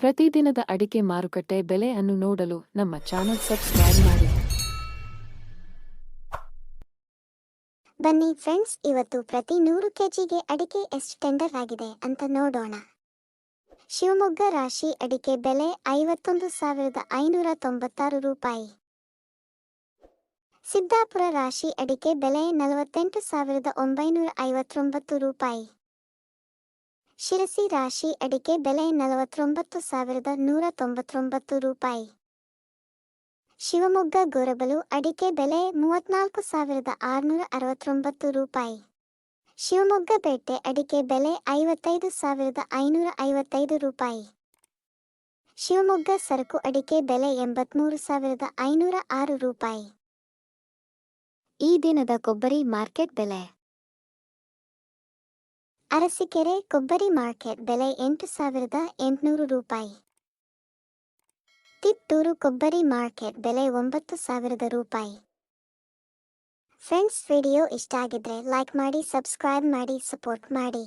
ಪ್ರತಿದಿನದ ಅಡಿಕೆ ಮಾರುಕಟ್ಟೆ ಬೆಲೆ ಅನ್ನು ನೋಡಲು ನಮ್ಮ ಚಾನೆಲ್ ಸಬ್ಸ್ಕ್ರೈಬ್ ಮಾಡಿ. ಬನ್ನಿ ಫ್ರೆಂಡ್ಸ್, ಇವತ್ತು ಪ್ರತಿ ನೂರು ಕೆಜಿಗೆ ಅಡಿಕೆ ಎಷ್ಟು ಟೆಂಡರ್ ಆಗಿದೆ ಅಂತ ನೋಡೋಣ. ಶಿವಮೊಗ್ಗ ರಾಶಿ ಅಡಿಕೆ ಬೆಲೆ ಐವತ್ತೊಂದು ಸಾವಿರದ ಐನೂರ ತೊಂಬತ್ತಾರು ರೂಪಾಯಿ. ಸಿದ್ದಾಪುರ ರಾಶಿ ಅಡಿಕೆ ಬೆಲೆ ನಲವತ್ತೆಂಟು ಸಾವಿರದ ಒಂಬೈನೂರ ಐವತ್ತೊಂಬತ್ತು ರೂಪಾಯಿ. ಶಿರಸಿ ರಾಶಿ ಅಡಿಕೆ ಬೆಲೆ ನಲವತ್ತೊಂಬತ್ತು ಸಾವಿರದ ನೂರ ತೊಂಬತ್ತೊಂಬತ್ತು ರೂಪಾಯಿ. ಶಿವಮೊಗ್ಗ ಗೊರಬಲು ಅಡಿಕೆ ಬೆಲೆ ಮೂವತ್ನಾಲ್ಕು ಸಾವಿರದ ಆರುನೂರ ಅರವತ್ತೊಂಬತ್ತು ರೂಪಾಯಿ. ಶಿವಮೊಗ್ಗ ಪೇಟೆ ಅಡಿಕೆ ಬೆಲೆ ಐವತ್ತೈದು ಸಾವಿರದ ಐನೂರ ಐವತ್ತೈದು ರೂಪಾಯಿ. ಶಿವಮೊಗ್ಗ ಸರಕು ಅಡಿಕೆ ಬೆಲೆ ಎಂಬತ್ಮೂರು ಸಾವಿರದ ಐನೂರ ಆರು ರೂಪಾಯಿ. ಈ ದಿನದ ಕೊಬ್ಬರಿ ಮಾರ್ಕೆಟ್ ಬೆಲೆ. ಅರಸೀಕೆರೆ ಕೊಬ್ಬರಿ ಮಾರ್ಕೆಟ್ ಬೆಲೆ ಎಂಟು ಸಾವಿರದ ಎಂಟುನೂರು ರೂಪಾಯಿ. ತಿತ್ತೂರು ಕೊಬ್ಬರಿ ಮಾರ್ಕೆಟ್ ಬೆಲೆ ಒಂಬತ್ತು ಸಾವಿರದ ರೂಪಾಯಿ. ಫ್ರೆಂಡ್ಸ್, ವಿಡಿಯೋ ಇಷ್ಟ ಆಗಿದ್ರೆ ಲೈಕ್ ಮಾಡಿ, ಸಬ್ಸ್ಕ್ರೈಬ್ ಮಾಡಿ, ಸಪೋರ್ಟ್ ಮಾಡಿ.